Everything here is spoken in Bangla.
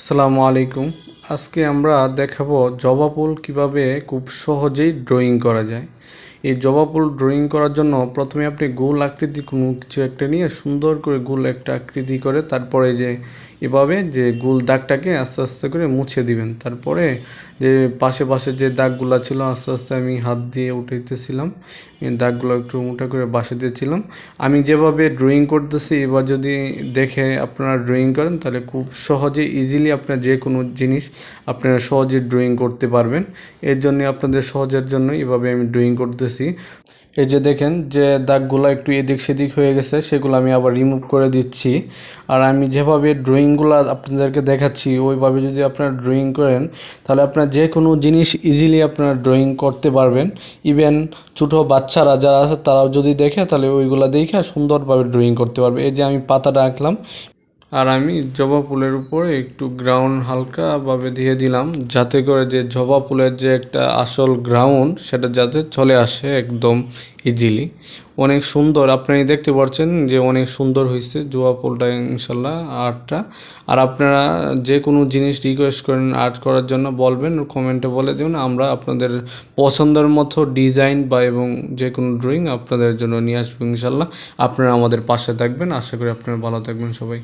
আসসালামু আলাইকুম। আজকে আমরা দেখাবো জবা ফুল কীভাবে খুব সহজেই ড্রয়িং করা যায়। এই জবা ফুল ড্রয়িং করার জন্য প্রথমে আপনি গোল আকৃতি কোনো কিছু একটা নিয়ে সুন্দর করে গোল একটা আকৃতি করে তারপরে যে এভাবে যে গোল দাগটাকে আস্তে আস্তে করে মুছে দিবেন। তারপরে যে পাশে পাশে যে দাগগুলো ছিল আস্তে আস্তে আমি হাত দিয়ে উঠাইতেছিলাম। এই দাগগুলো একটু মোটা করে বাসে দিয়েছিলাম। আমি যেভাবে ড্রয়িং করতেছি, এবার যদি দেখে আপনারা ড্রয়িং করেন, তাহলে খুব সহজে ইজিলি আপনার যে কোনো জিনিস আপনারা সহজে ড্রয়িং করতে পারবেন। এর জন্য আপনাদের সহজের জন্য এভাবে আমি ড্রয়িং করতেছি। এই যে দেখেন যে দাগগুলো একটু এদিক সেদিক হয়ে গেছে, সেগুলো আমি আবার রিমুভ করে দিচ্ছি। আর আমি যেভাবে ড্রয়িংগুলো আপনাদেরকে দেখাচ্ছি, ওইভাবে যদি আপনারা ড্রয়িং করেন, তাহলে আপনার যে কোনো জিনিস ইজিলি আপনারা ড্রয়িং করতে পারবেন। ইভেন ছোটো বাচ্চারা যারা আছে, তারাও যদি দেখে, তাহলে ওইগুলো দেখে সুন্দরভাবে ড্রয়িং করতে পারবে। এই যে আমি পাতাটা আঁকলাম আর আমি জবা ফুলের উপরে একটু গ্রাউন্ড হালকাভাবে দিয়ে দিলাম, যাতে করে যে জবা ফুলের যে একটা আসল গ্রাউন্ড সেটা যাতে চলে আসে একদম ইজিলি অনেক সুন্দর আপনি দেখতে পাচ্ছেন যে অনেক সুন্দর হয়েছে জবা ফুলটা, ইনশাল্লাহ আর্টটা আর আপনারা যে কোনো জিনিস রিকোয়েস্ট করেন আর্ট করার জন্য বলবেন কমেন্টে বলে দেবেন, আমরা আপনাদের পছন্দের মতো ডিজাইন বা এবং যে কোনো ড্রয়িং আপনাদের জন্য নিয়ে আসব, ইনশাল্লাহ। আপনারা আমাদের পাশে থাকবেন, আশা করি আপনারা ভালো থাকবেন সবাই।